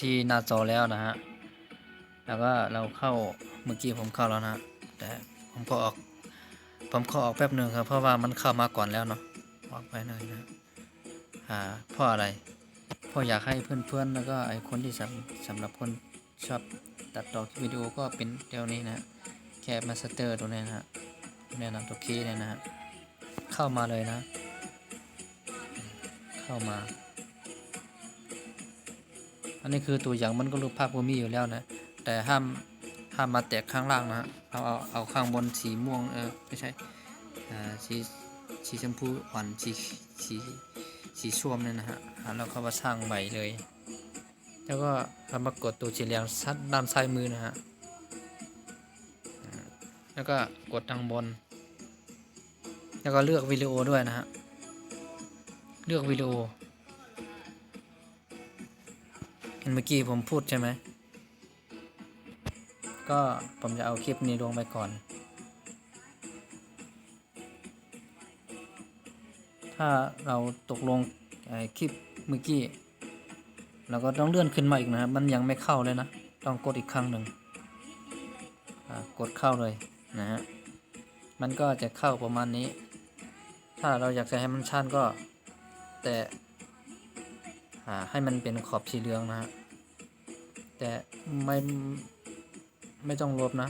ที่หน้าจอแล้วนะฮะ แล้วก็เราเข้าเมื่อกี้ผมเข้าแล้วนะแต่ผมก็ออก ผมขอออกแป๊บหนึ่งครับ เพราะว่ามันเข้ามาก่อนแล้วเนาะออกไปหน่อยนะอ่าเพราะอะไรเพราะอยากให้เพื่อนๆแล้วก็ไอ้คนที่สำสำหรับคนชอบตัดต่อวิดีโอก็เป็นเดี๋ยวนี้นะแค่มาสเตอร์ตัวนี้นะฮะแนะนำตัวคีย์เนี่ยนะฮะเข้ามาเลยนะ เข้ามา อันนี้คือตัวอย่างมันก็รูปภาพก็มีอยู่แล้วนะ แต่ห้ามห้ามมาแตกข้างล่างนะฮะเอาเอาเอาข้างบนสีม่วงเออไม่ใช่อ่าสีสีชมพูอ่อนสีสีสีส้วมเนี่ยนะฮะแล้วก็มาสร้างใหม่เลย แล้วก็เรามากดตัวสีเหลืองซัดด้านซ้ายมือนะฮะแล้วก็กดทางบน แล้วก็เลือกวิดีโอด้วยนะฮะ เลือกวิดีโอ เมื่อกี้ผมพูดใช่ไหม ก็ผมจะเอาคลิปนี้ลงไปก่อน ถ้าเราตกลงคลิปเมื่อกี้เราก็ต้องเลื่อนขึ้นมาอีกนะครับ มันยังไม่เข้าเลยนะ ต้องกดอีกครั้งหนึ่งกดเข้าเลยนะฮะ มันก็จะเข้าประมาณนี้ ถ้าเราอยากจะให้มันชันก็ แต่ให้มันเป็นขอบสีเหลืองนะฮะ แต่ไม่ไม่ต้องลบนะ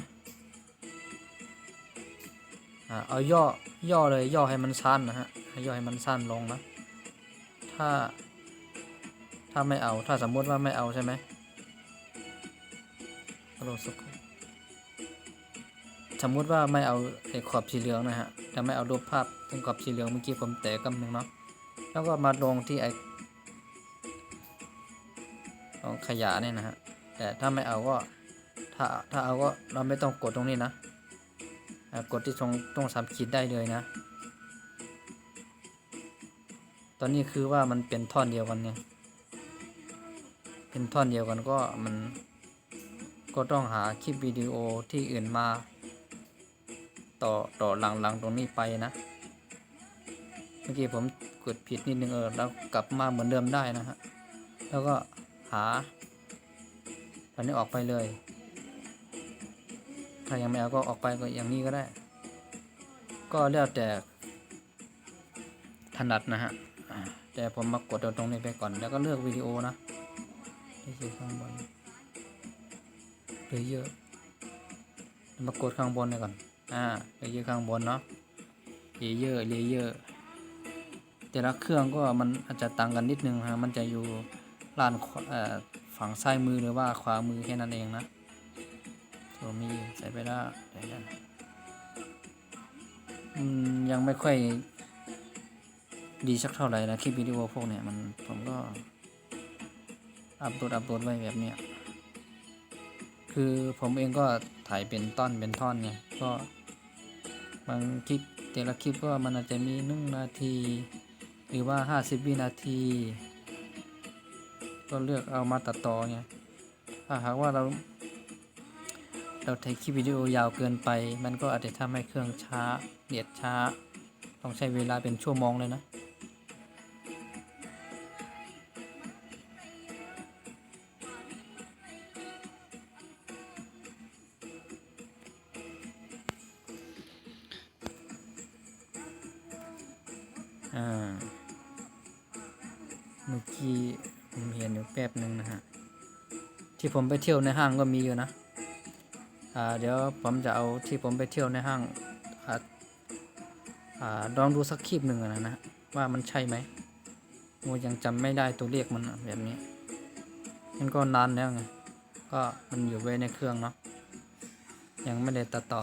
อ่าเอาย่อย่อเลยย่อให้มันสั้นนะฮะย่อให้มันสั้นลงนะถ้า ถ้าไม่เอาถ้าสมมติว่าไม่เอาใช่ไหมลงสักครู่สมมติว่าไม่เอาไอ้ขอบสีเหลืองนะฮะจะไม่เอารูปภาพตรงขอบสีเหลืองเมื่อกี้ผมแตะกำหนึ่งเนาะ แล้วก็มาลงที่ไอ้ตรงขยะเนี่ยนะฮะ แต่ถ้าไม่เอาก็ ถ้าถ้าเอาก็เราไม่ต้องกดตรงนี้นะกดที่ตรงตรงสามขีดได้เลยนะ ตอนนี้คือว่ามันเป็นท่อนเดียวกันไงเป็นท่อนเดียวกันก็มันก็ต้องหาคลิปวิดีโอที่อื่นมา ต่อต่อหลังๆตรงนี้ไปนะเมื่อกี้ผมกดผิดนิดนึงเออแล้วกลับมาเหมือนเดิมได้นะฮะแล้วก็หา อันนี้ออกไปเลย ถ้ายังไม่เอาก็ออกไปก็อย่างนี้ก็ได้ ก็แล้วแต่ถนัดนะฮะแต่ผมมากดตรงนี้ไปก่อน แล้วก็เลือกวิดีโอนะที่อยู่ข้างบนเลเยอร์มากดข้างบนเลยก่อน อ่าเลเยอร์ข้างบนเนาะเลเยอร์เลเยอร์แต่ละเครื่องก็มันอาจจะต่างกันนิดนึงฮะ มันจะอยู่ล้านเอ่อ ฝั่งซ้ายมือหรือว่าขวามือแค่นั้นเองนะตัวมีใส่ไปได้เดี๋ยวยังไม่ค่อยดีสักเท่าไหร่นะคลิปวิดีโอพวกเนี้ยมันผมก็ อัพโหลดอัพโหลดไว้แบบเนี้ยคือผมเองก็ถ่ายเป็นต้อนเป็นท่อนไงก็บางคลิปแต่ละคลิปก็มันอาจจะมีหนึ่งนาที หรือว่าห้าสิบวินาที ก็เลือกเอามาตัดต่อไงถ้าหากว่าเราเราถ่ายคลิปวิดีโอยาวเกินไป มันก็อาจจะทำให้เครื่องช้าเนียดช้า ต้องใช้เวลาเป็นชั่วโมงเลยนะ ที่ผมไปเที่ยวในห้างก็มีอยู่นะอ่าเดี๋ยวผมจะเอาที่ผมไปเที่ยวในห้างอ่าลองดูสักคลิปหนึ่งนะนะว่ามันใช่ไหมโมยังจำไม่ได้ตัวเลขมันแบบนี้มันก็นานแล้วไงก็มันอยู่ไว้ในเครื่องเนาะยังไม่ได้ตัดต่อ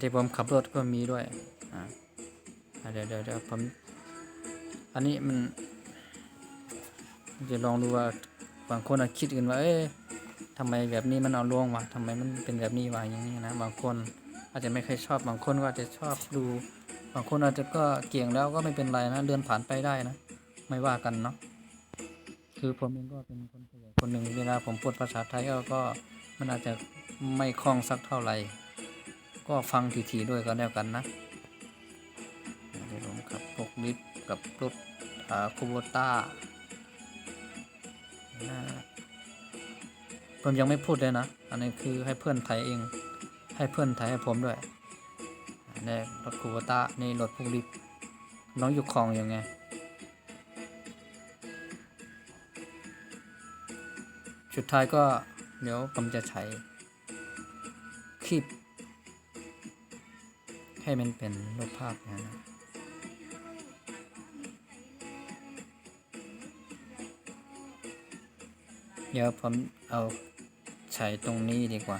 ที่ผมขับรถก็มีด้วยอ่าเดี๋ยวเดี๋ยวเดี๋ยวผมอันนี้มันจะลองดูว่าบางคนอาจคิดกันว่าเอ๊ะทำไมแบบนี้มันเอาลวงวะทำไมมันเป็นแบบนี้วะอย่างนี้นะบางคนอาจจะไม่เคยชอบบางคนก็อาจจะชอบดู บางคนอาจจะก็เกี่ยงแล้วก็ไม่เป็นไรนะเดินผ่านไปได้นะ ไม่ว่ากันเนาะคือผมเองก็เป็นคนคนหนึ่งเวลาผมพูดภาษาไทยก็ก็มันอาจจะไม่คล่องสักเท่าไหร่ ก็ฟังทีๆด้วยก็แล้วกันนะเดี๋ยวผมขับพกลิฟกับรถคูโบต้าผมยังไม่พูดเลยนะ อันนี้คือให้เพื่อนไทยเอง ให้เพื่อนไทยให้ผมด้วยนี่รถคูโบต้านี่รถพวกลิฟน้องอยู่คลองยังไงสุดท้ายก็เดี๋ยวผมจะใช้คลิป ให้มันเป็นรูปภาพนะเดี๋ยวผมเอาใช้ตรงนี้ดีกว่า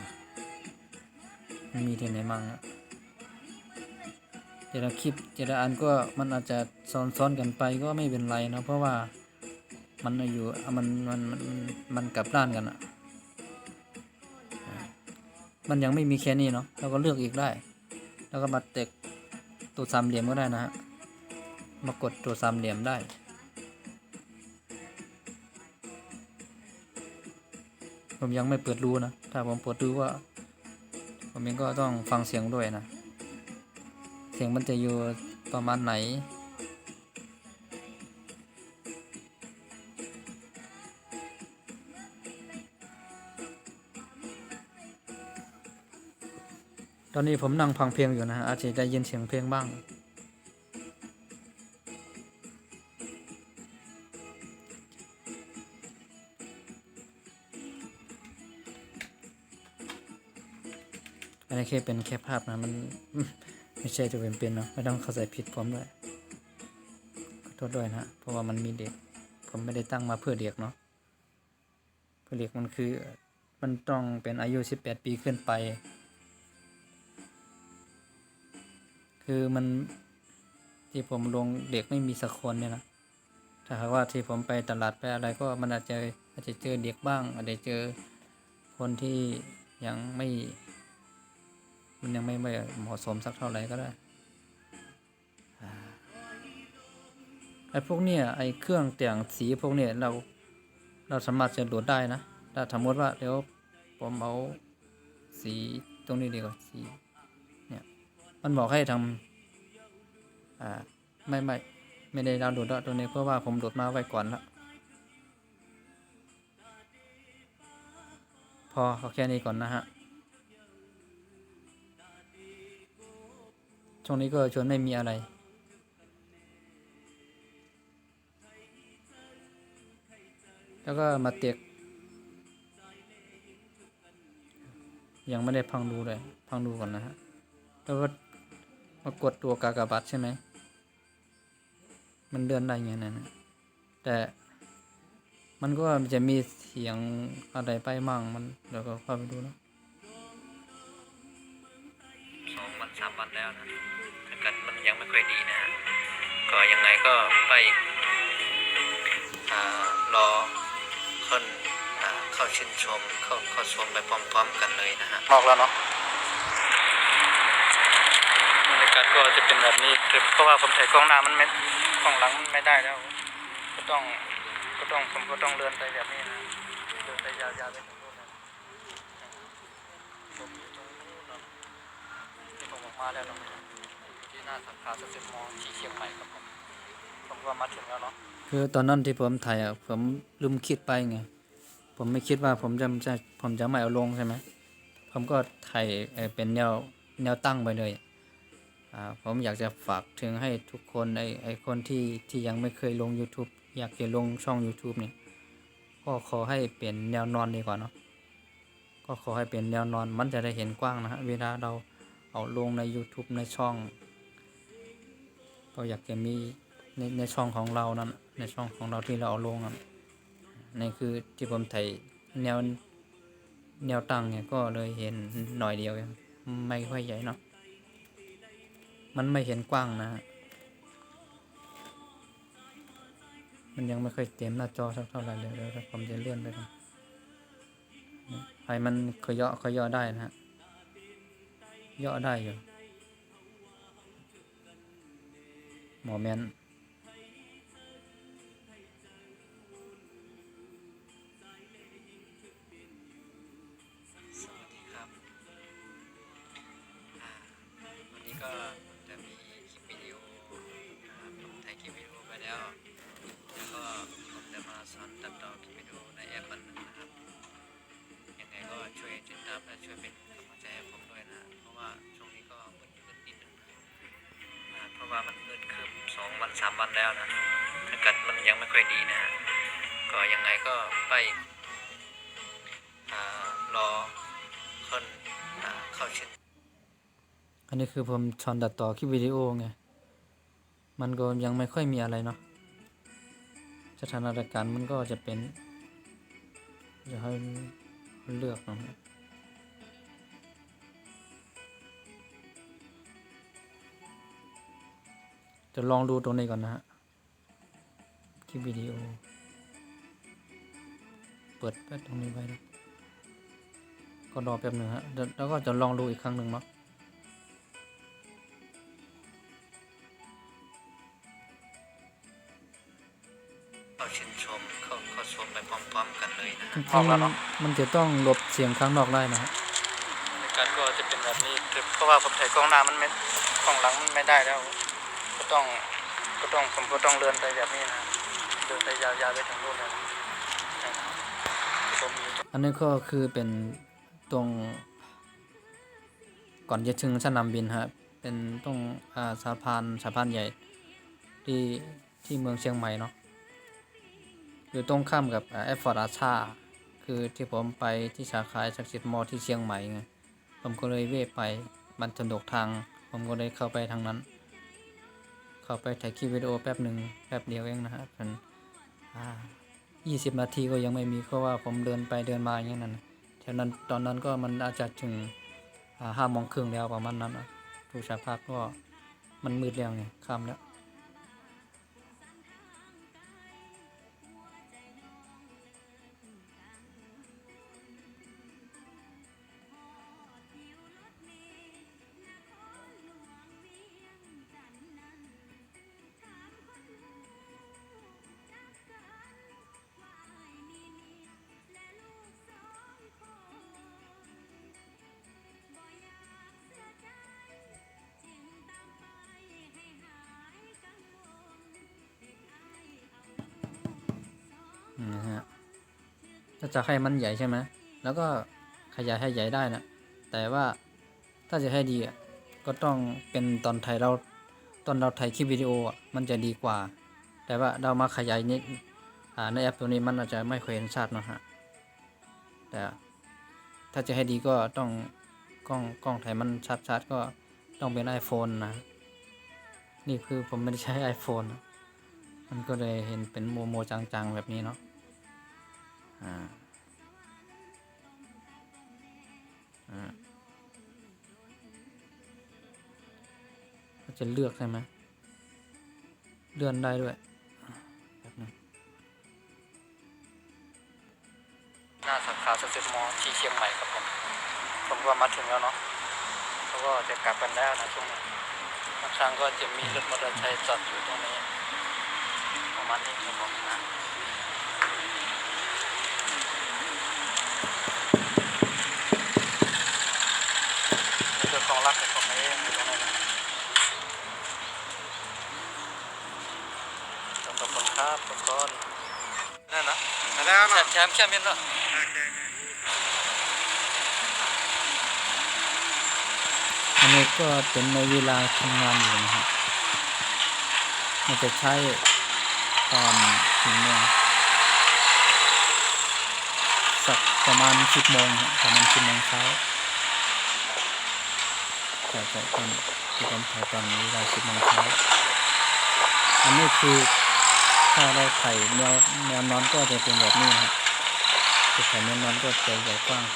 มันมีที่ไหนมั่งอะแต่ละคลิปแต่ละอันก็มันอาจจะซ้อนๆกันไปก็ไม่เป็นไรนะเพราะว่ามันอยู่มันมันมันมันกลับด้านกันอะมันยังไม่มีแค่นี้เนาะเราก็เลือกอีกได้ แล้วก็มาเต็กตัวสามเหลี่ยมก็ได้นะฮะ มากดตัวสามเหลี่ยมได้ ผมยังไม่เปิดดูนะ ถ้าผมเปิดดูว่า ผมเองก็ต้องฟังเสียงด้วยนะ เสียงมันจะอยู่ประมาณไหน อนนี้ผมนั่งฟังเพลงอยู่นะฮะอาจจะได้ยินเสียงเพลงบ้าง อันนี้แค่เป็นแค่ภาพนะ มันไม่ใช่ตัวเป็นเนาะไม่ต้องเข้าใจผิดผมด้วยขอโทษด้วยนะ เพราะว่ามันมีเด็ก ผมไม่ได้ตั้งมาเพื่อเด็กเนาะเพื่อเด็กมันคือมันต้องเป็นอายุ 18 ปีขึ้นไป คือมันที่ผมลงเด็กไม่มีสักคนเนี่ยนะถ้าหากว่าที่ผมไปตลาดไปอะไรก็มันอาจจะอาจจะเจอเด็กบ้าง อาจจะเจอคนที่ยังไม่ มันยังไม่ไม่เหมาะสมสักเท่าไหร่ก็ได้ไอ้พวกเนี้ยไอ้เครื่องแต่งสีพวกเนี้ยเราเราสามารถจะโหลดได้นะถ้าสมมติว่าเดี๋ยวผมเอาสีตรงนี้ดีกว่าสี มันบอกให้ทำอ่าไม่ไม่ไม่ได้ดาวน์โหลดแล้วตัวนี้เพราะว่าผมโหลดมาไว้ก่อนแล้วพอเอาแค่นี้ก่อนนะฮะช่วงนี้ก็ชวนไม่มีอะไร แล้วก็มาเตียกยังไม่ได้พังดูเลย พังดูก่อนนะฮะ แล้วก็ มากดตัวกากบาทใช่ไหม มันเลื่อนได้ไงนั่นนะแต่มันก็จะมีเสียงอะไรไปมั่งมันเดี๋ยวก็เข้าไปดูเนอะสองวันสามวันแล้วนะอากาศมันยังไม่ค่อยดีนะฮะก็ยังไงก็ไปอ่ารอคนอ่าเข้าชื่นชม เข้าเข้าชมไปพร้อม ๆ กันเลยนะฮะนอกแล้วเนาะบรรยากาศก็จะเป็นแบบนี้เพราะว่าผมถ่ายกล้องหน้ามันไม่กล้องหลังมันไม่ได้แล้ว ก็ต้องก็ต้องผมก็ต้องเดินไปแบบนี้นะเดินไปยาวๆไปถึงนู่นนะผมอยู่ตรงนู้นเนาะที่ผมออกมาแล้วเนาะที่หน้าสาขาสเต็ปมอที่เชียงใหม่ครับผมผมก็มาถึงแล้วเนาะคือตอนนั้นที่ผมถ่ายอะผมลืมคิดไปไงผมไม่คิดว่าผมจะจะผมจะไม่เอาลงใช่ไหมผมก็ถ่ายเป็นแนวแนวตั้งไปเลย ผมอยากจะฝากถึงให้ทุกคนไอไอคนที่ที่ยังไม่เคยลง YouTube อยากจะลงช่อง YouTube เนี่ยก็ขอให้เปลี่ยนแนวนอนดีกว่าเนาะก็ขอให้เป็นแนวนอนมันจะได้เห็นกว้างนะฮะเวลาเราเอาลงใน YouTube ในช่องก็อยากจะมีในในช่องของเรานั่นในช่องของเราที่เราเอาลงนั่นนี่คือที่ผมถ่ายแนวแนวตั้งเนี่ยก็เลยเห็นหน่อยเดียวไม่ค่อยใหญ่เนาะ มันไม่เห็นกว้างนะมันยังไม่เคยเต็มหน้าจอสักเท่าไหร่เลยแล้วผมจะเลื่อนไปก่อนให้มันขย่อขย่อได้นะฮะย่อได้อยู่หมอแมน ช่วยเป็นกำลังใจให้ผมด้วยนะ เพราะว่าช่วงนี้ก็มืดมึนนิดนึงนะเพราะว่ามันมืดคืบสองวันสามวันแล้วนะอากาศมันยังไม่ค่อยดีนะ ก็ยังไงก็ไปรอคนเข้าชินอันนี้คือผมชอนดัดต่อคลิปวิดีโอไง มันก็ยังไม่ค่อยมีอะไรเนาะสถานการณ์มันก็จะเป็นจะให้เลือกนะครับะจะลองดูตรงนี้ก่อนนะฮะคลิปวิดีโอ เปิดแป๊บตรงนี้ไว้นะก็รอแป๊บหนึ่งฮะเดี๋ยวแล้วก็จะลองดูอีกครั้งหนึ่งเนาะเข้าชื่นชมเข้าเข้าชมไปพร้อมๆกันเลยนะจริงๆมันมันจะต้องลบเสียงข้างนอกได้นะฮะในการก็จะเป็นแบบนี้เพราะว่าผมถ่ายกล้องหน้ามันไม่กล้องหลังมันไม่ได้แล้วก็ ต้องก็ต้องผมก็ต้องเดินไปแบบนี้นะเดินไปยาวๆไปถึงนู่นเลยนะอันนี้ก็คือเป็นตรง ก่อนจะถึงสนามบินฮะเป็นตรงสะพานสะพานใหญ่ที่ที่เมืองเชียงใหม่เนาะอยู่ตรงข้ามกับแอฟฟอร์ดอาชาคือที่ผมไปที่สาขาศักดิ์สิทธิ์มอที่เชียงใหม่ไงผมก็เลยเว่ไปมันสะดวกทาง ผมก็เลยเข้าไปทางนั้น เข้าไปถ่ายคลิปวิดีโอแป๊บหนึ่งแป๊บเดียวเองนะฮะเป็นยี่สิบนาทีก็ยังไม่มีเพราะว่าผมเดินไปเดินมาอย่างนั้นน่ะแถวนั้นตอนนั้นก็มันอาจจะถึงห้าโมงครึ่งแล้วประมาณนั้นนะดูสภาพก็มันมืดแล้วไงค่ำแล้ว ถ้าจะให้มันใหญ่ใช่ไหมแล้วก็ขยายให้ใหญ่ได้นะ แต่ว่าถ้าจะให้ดีอะก็ต้องเป็นตอนถ่ายเราตอนเราถ่ายคลิปวิดีโออะมันจะดีกว่า แต่ว่าเรามาขยายนี่อ่าในแอปตัวนี้มันอาจจะไม่ค่อยเห็นชัดนะฮะแต่ถ้าจะให้ดีก็ต้องกล้องกล้องถ่ายมันชัดๆก็ต้องเป็น iPhone นะ นี่คือผมไม่ได้ใช้ iPhone นะมันก็เลยเห็นเป็นโมโมจังๆแบบนี้เนาะ อ่าอ่าก็จะเลือกใช่ไหมเลื่อนได้ด้วยแบบนึงหน้าสาขาสเตมอที่เชียงใหม่ครับผมผมก็มาถึงแล้วเนาะเขาก็จะกลับกันแล้วนะช่วงนี้บางครั้งก็จะมีรถมอเตอร์ไซค์จอดอยู่ตรงนี้ประมาณนี้ครับผมนะ นี่คือของรักของผมเองอยู่ตรงนี้นะขอบคุณครับทุกคนนั่นนะแล้วนะแชมป์แชมป์เปี้ยนเนาะอันนี้ก็เป็นในเวลาทำงานอยู่นะครับมันจะใช้ตอนถึงโมงสักประมาณสิบโมงประมาณสิบโมงเช้า แต่แต่ตอนที่ผมถ่ายตอนเวลาสิบโมงเช้าอันนี้คือถ้าเราถ่ายแนวแนวนอนก็จะเป็นแบบนี้นะครับจะไถ่ายแนวนอนก็จะใหญ่กว้าง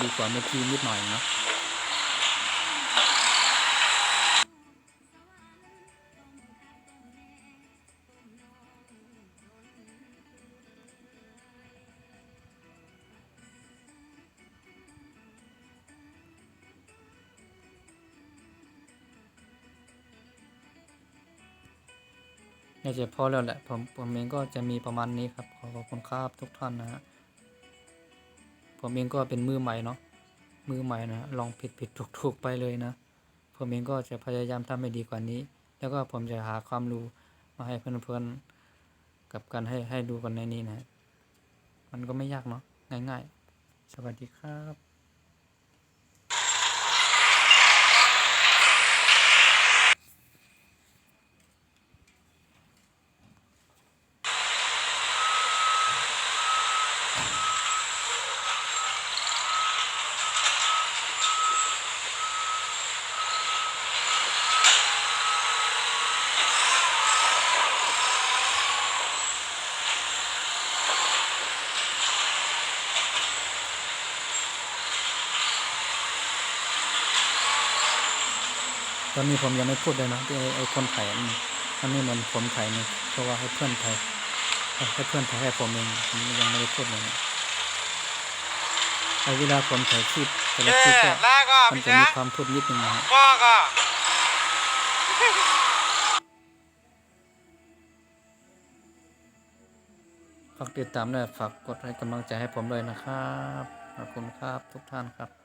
ดีกว่าเมื่อกี้นิดหน่อยเนาะ น่าจะพอแล้วแหละผมผมเองก็จะมีประมาณนี้ครับ ขอขอบคุณครับทุกท่านนะฮะผมเองก็เป็นมือใหม่เนาะมือใหม่นะลองผิดผิดถูกถูกไปเลยนะ ผมเองก็จะพยายามทำให้ดีกว่านี้ แล้วก็ผมจะหาความรู้มาให้เพื่อนๆกับการให้ให้ดูกันในนี้นะฮะมันก็ไม่ยากเนาะง่าย ๆ สวัสดีครับ ตอนนี้ผมยังไม่พูดเลยเนาะที่ไอ้ไอ้คนถ่ายมันมันไม่เหมือนผมถ่ายนี่เพราะว่าให้เพื่อนถ่ายให้ให้เพื่อนถ่ายให้ผมเองผมยังไม่ได้พูดเลยเนี่ยไอ้เวลาผมถ่ายคลิปแต่ละเย้คลิปก็ลาก็มันพี่จะแจ๊มีคความพูดนิดนึงนะฮะพ่อก็ฝากติดตามด้วยฝากกดให้กำลังใจให้ผมด้วยนะครับขอบคุณครับทุกท่านครับ